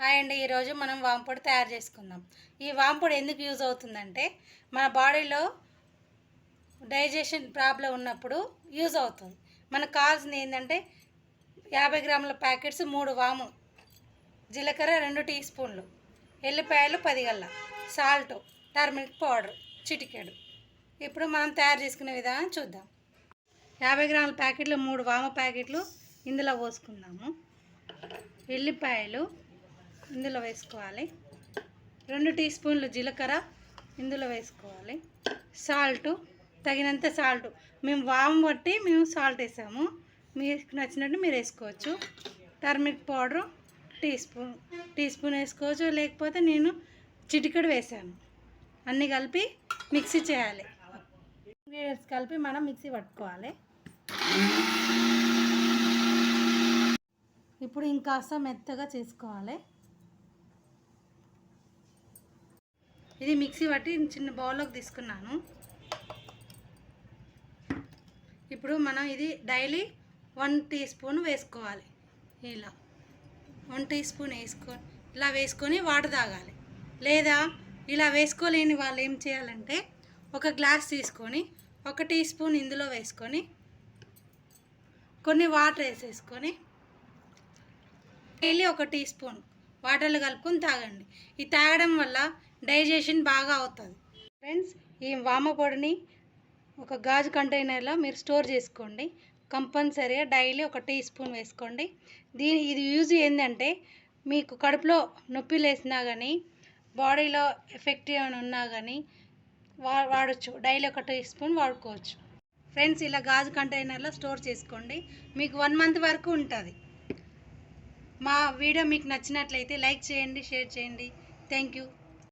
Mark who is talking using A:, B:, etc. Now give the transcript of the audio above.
A: Hi అండి. ఈరోజు మనం వాంపొడి తయారు చేసుకుందాం. ఈ వాంపొడి ఎందుకు యూజ్ అవుతుందంటే మన బాడీలో డైజెషన్ ప్రాబ్లం ఉన్నప్పుడు యూజ్ అవుతుంది. మనకు కావాల్సింది ఏంటంటే యాభై గ్రాముల ప్యాకెట్స్ మూడు వాము జీలకర్ర రెండు టీ స్పూన్లు ఎల్లిపాయలు పది గల్ల సాల్ట్ టర్మరిక్ పౌడర్ చిటికెడు. ఇప్పుడు మనం తయారు చేసుకునే విధానం చూద్దాం. యాభై గ్రాముల ప్యాకెట్లు మూడు వామ ప్యాకెట్లు ఇందులో పోసుకుందాము. ఎల్లిపాయలు ఇందులో వేసుకోవాలి. రెండు టీ స్పూన్లు జీలకర్ర ఇందులో వేసుకోవాలి. సాల్ట్ తగినంత సాల్ట్. మేము వాము బట్టి మేము సాల్ట్ వేసాము. మీకు నచ్చినట్టు మీరు వేసుకోవచ్చు. Turmeric powder teaspoon teaspoon వేసుకోవచ్చు. లేకపోతే నేను చిటికెడు వేసాను. అన్నీ కలిపి మిక్సీ చేయాలి. ఇంగ్రీడియంట్స్ కలిపి మనం మిక్సీ పట్టుకోవాలి. ఇప్పుడు ఇంకాస్త మెత్తగా చేసుకోవాలి. ఇది మిక్సీ పట్టి చిన్న బౌల్లోకి తీసుకున్నాను. ఇప్పుడు మనం ఇది డైలీ వన్ టీ స్పూన్ వేసుకోవాలి. ఇలా వన్ టీ స్పూన్ వేసుకో ఇలా వేసుకొని వాటర్ తాగాలి. లేదా ఇలా వేసుకోలేని వాళ్ళు ఏం చేయాలంటే ఒక గ్లాస్ తీసుకొని ఒక టీ స్పూన్ ఇందులో వేసుకొని కొన్ని వాటర్ వేసేసుకొని డైలీ ఒక టీ స్పూన్ వాటర్లు కలుపుకొని తాగండి. ఇది తాగడం వల్ల డైజెషన్ బాగా అవుతుంది. ఫ్రెండ్స్ ఈ వామ పొడిని ఒక గాజు కంటైనర్లో మీరు స్టోర్ చేసుకోండి. కంపల్సరీగా డైలీ ఒక టీ స్పూన్ వేసుకోండి. దీని ఇది యూజ్ ఏంటంటే మీకు కడుపులో నొప్పి లేసినా కానీ బాడీలో ఎఫెక్ట్ ఏమైనా ఉన్నా కానీ వా వాడచ్చు. డైలీ ఒక టీ స్పూన్ వాడుకోవచ్చు. ఫ్రెండ్స్ ఇలా గాజు కంటైనర్లో స్టోర్ చేసుకోండి. మీకు వన్ మంత్ వరకు ఉంటుంది. మా వీడియో మీకు నచ్చినట్లయితే లైక్ చేయండి షేర్ చేయండి. Thank you.